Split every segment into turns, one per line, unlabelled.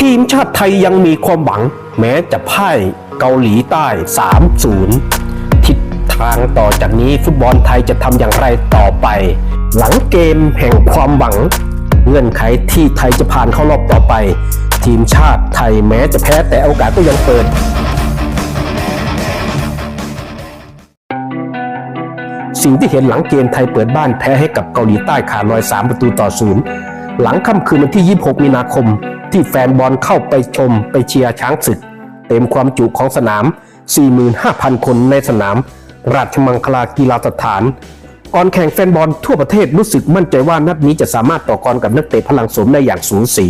ทีมชาติไทยยังมีความหวัง แม้จะพ่ายเกาหลีใต้ 3-0 ทิศทางต่อจากนี้ฟุตบอลไทยจะทำอย่างไรต่อไป หลังเกมแห่งความหวัง เงื่อนไขที่ไทยจะผ่านเข้ารอบต่อไป ทีมชาติไทยแม้จะแพ้แต่โอกาสก็ยังเปิดสิ่งที่เห็นหลังเกมไทยเปิดบ้านแพ้ให้กับเกาหลีใต้ขาดลอย 3 ประตูต่อศูนย์หลังค่ำคืนวันที่ 26 มีนาคม ที่แฟนบอลเข้าไปชมไปเชียร์ช้างศึก เต็มความจุของสนาม 45,000 คนในสนาม ราชมังคลากีฬาสถานก่อนแข่งแฟนบอลทั่วประเทศรู้สึกมั่นใจว่านัดนี้จะสามารถต่อกรกับนักเตะพลังสมได้อย่างสูสี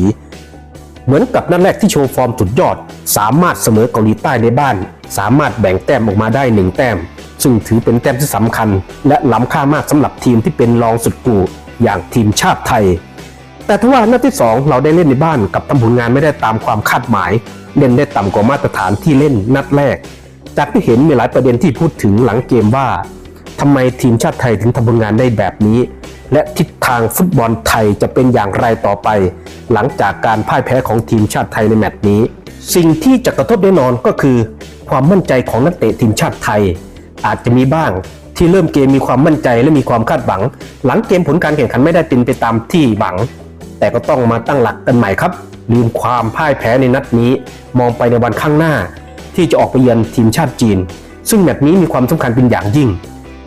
เหมือนกับนัดแรกที่โชว์ฟอร์มสุดยอด สามารถเสมอเกาหลีใต้ในบ้าน สามารถแบ่งแต้มออกมาได้หนึ่งแต้ม ซึ่งถือเป็นแต้มที่สำคัญ และล้ำค่ามากสำหรับทีมที่เป็นรองสุดกูอย่างทีมชาติไทย แต่ถ้าว่านัดที่ 2 เราได้เล่นในบ้านกับทำผลงานไม่ได้ตามความคาดหมาย เล่นได้ต่ำกว่ามาตรฐานที่เล่นนัดแรก จากที่เห็นมีหลายประเด็นที่พูดถึงหลังเกมว่าทำไมทีมชาติไทยถึงทำผลงานได้แบบนี้ และทิศทางฟุตบอลไทยจะเป็นอย่างไรต่อไป หลังจากการพ่ายแพ้ของทีมชาติไทยในแมตช์นี้ สิ่งที่จะกระทบแน่นอนก็คือ ความมั่นใจของนักเตะทีมชาติไทย อาจจะมีบ้างที่เริ่มเกมมีความมั่นใจและมีความคาดหวัง หลังเกมผลการแข่งขันไม่ได้เป็นไปตามที่หวัง แต่ก็ต้องมาตั้งหลักกันใหม่ครับ ลืมความพ่ายแพ้ในนัดนี้ มองไปในวันข้างหน้า ที่จะออกไปเยือนทีมชาติจีน ซึ่งแมตช์นี้มีความสำคัญเป็นอย่างยิ่ง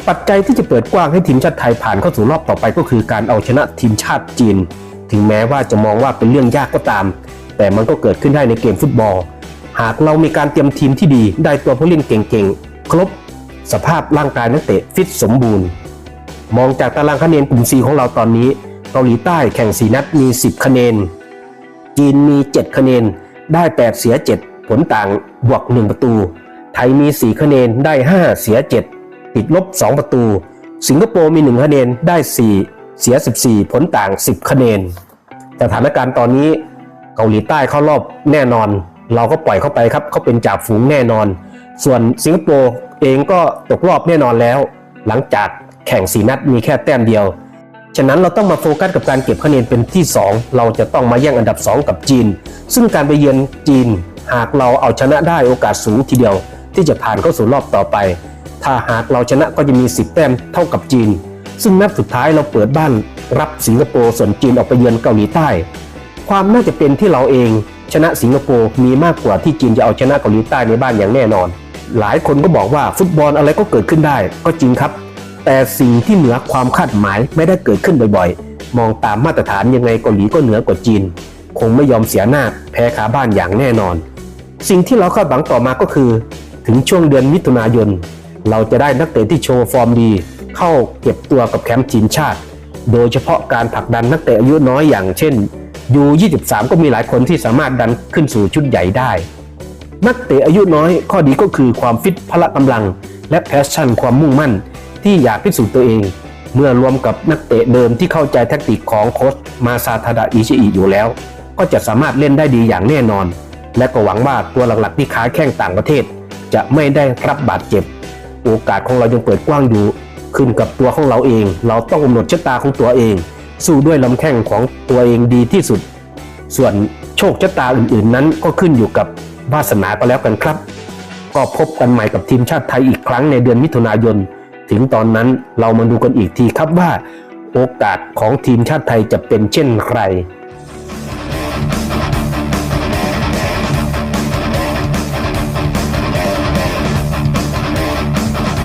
ปัจจัยที่จะเปิดกว้างให้ทีมชาติไทยผ่านเข้าสู่รอบต่อไปก็คือการเอาชนะทีมชาติจีน ถึงแม้ว่าจะมองว่าเป็นเรื่องยากก็ตาม แต่มันก็เกิดขึ้นได้ในเกมฟุตบอล หากเรามีการเตรียมทีมที่ดี ได้ตัวผู้เล่นเก่งๆ ครบ สภาพร่างกายนักเตะฟิตสมบูรณ์ มองจากตารางคะแนนกลุ่ม C ของเราตอนนี้ เกาหลีใต้แข่ง 4 นัดมี 10 คะแนน จีนมี 7 คะแนน ได้ 8 เสีย 7 ผลต่างบวก 1 ประตู ไทยมี 4 คะแนน ได้ 5 เสีย 7 ติดลบ 2 ประตู สิงคโปร์มี 1 คะแนน ได้ 4 เสีย 14 ผลต่าง 10 คะแนน สถานการณ์ตอนนี้เกาหลีใต้เข้ารอบแน่นอน เราก็ปล่อยเข้าไปครับ เขาเป็นจ่าฝูงแน่นอน ส่วนสิงคโปร์เองก็ตกรอบแน่นอนแล้ว หลังจากแข่งสีนัดมีแค่แต้มเดียว ฉะนั้นเราต้องมาโฟกัสกับการเก็บคะแนนเป็นที่ 2 เราจะต้องมาแย่งอันดับ 2 กับจีน ซึ่งการไปเยือนจีน หากเราเอาชนะได้โอกาสสูงทีเดียว ที่จะผ่านเข้าสู่รอบต่อไป ถ้าหากเราชนะก็จะมี 10 แต้มเท่ากับจีน ซึ่งนัดสุดท้ายเราเปิดบ้านรับสิงคโปร์ส่วนจีนออกไปเยือนเกาหลีใต้ ความน่าจะเป็นที่เราเองชนะสิงคโปร์มีมากกว่าที่จีนจะเอาชนะเกาหลีใต้ในบ้านอย่างแน่นอน หลายคนก็บอกว่าฟุตบอลอะไรก็เกิดขึ้นได้ ก็จริงครับ แต่สิ่งที่เหนือความคาดหมายไม่ได้เกิดขึ้นบ่อยๆ มองตามมาตรฐานยังไงเกาหลีก็เหนือกว่าจีน คงไม่ยอมเสียหน้าแพ้ขาบ้านอย่างแน่นอน สิ่งที่เราคาดหวังต่อมาก็คือ ถึงช่วงเดือนมิถุนายน เราจะได้นักเตะที่โชว์ฟอร์มดี เข้าเก็บตัวกับแคมป์ทีมชาติ โดยเฉพาะการผลักดันนักเตะอายุน้อยอย่างเช่นยู23 ก็มีหลายคนที่สามารถดันขึ้นสู่ชุดใหญ่ได้ นักเตะอายุน้อยข้อดีก็คือความฟิตพละกำลัง และแพชชั่นความมุ่งมั่น ที่อยากพิสูจน์ตัวเอง เมื่อรวมกับนักเตะเดิมที่เข้าใจแทคติกของโค้ชมาซาทาดะอิชิอิอยู่แล้ว ก็จะสามารถเล่นได้ดีอย่างแน่นอน และก็หวังว่าตัวหลักๆที่ค้าแข้งต่างประเทศ จะไม่ได้รับบาดเจ็บ โอกาสของเรายังเปิดกว้างอยู่ ขึ้นกับตัวของเราเอง เราต้องกำหนดชะตาของตัวเอง สู้ด้วยลำแข้งของตัวเองดีที่สุด ส่วนโชคชะตาอื่นๆ นั้นก็ขึ้นอยู่กับวาสนาก็แล้วกันครับ ก็พบกันใหม่กับทีมชาติไทยอีกครั้งในเดือนมิถุนายน ถึงตอนนั้นเรามาดูกันอีกทีครับว่า โอกาสของทีมชาติไทยจะเป็นเช่นไร